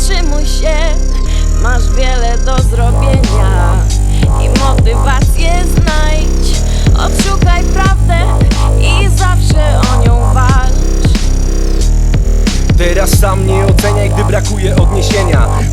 zatrzymuj się. Masz wiele do zrobienia i motywację znajdź. Odszukaj prawdę i zawsze o nią walcz. Teraz sam nie oceniaj, gdy brakuje odniesienia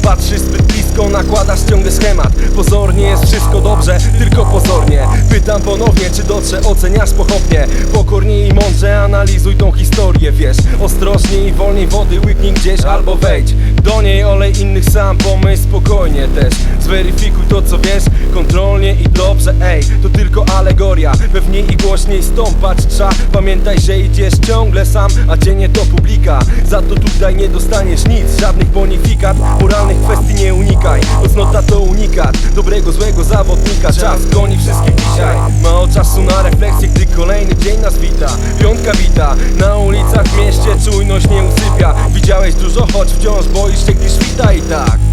Patrzysz zbyt blisko, nakładasz ciągle schemat. Pozornie jest wszystko dobrze, tylko pozornie. Pytam ponownie, czy dotrze, oceniasz pochopnie. Pokornie i mądrze analizuj tą historię, wiesz. Ostrożnie i wolniej wody łyknij gdzieś albo wejdź. Do niej olej innych sam, pomyśl spokojnie też. Zweryfikuj to co wiesz, kontrolnie i dobrze Ej, to tylko alegoria, pewniej i głośniej stąpać trzeba. Pamiętaj, że idziesz ciągle sam, a cienie to publika. Za to tutaj nie dostaniesz nic, żadnych bonifikat. Moralnych kwestii nie unikaj, cnota to unikat. Dobrego, złego zawodnika, czas goni wszystkich dzisiaj. Mało czasu na refleksję, gdy kolejny dzień nas wita. Piątka wita, na ulicach w mieście czujność nie usypia. Widziałeś dużo, choć wciąż boisz się, gdy świta i tak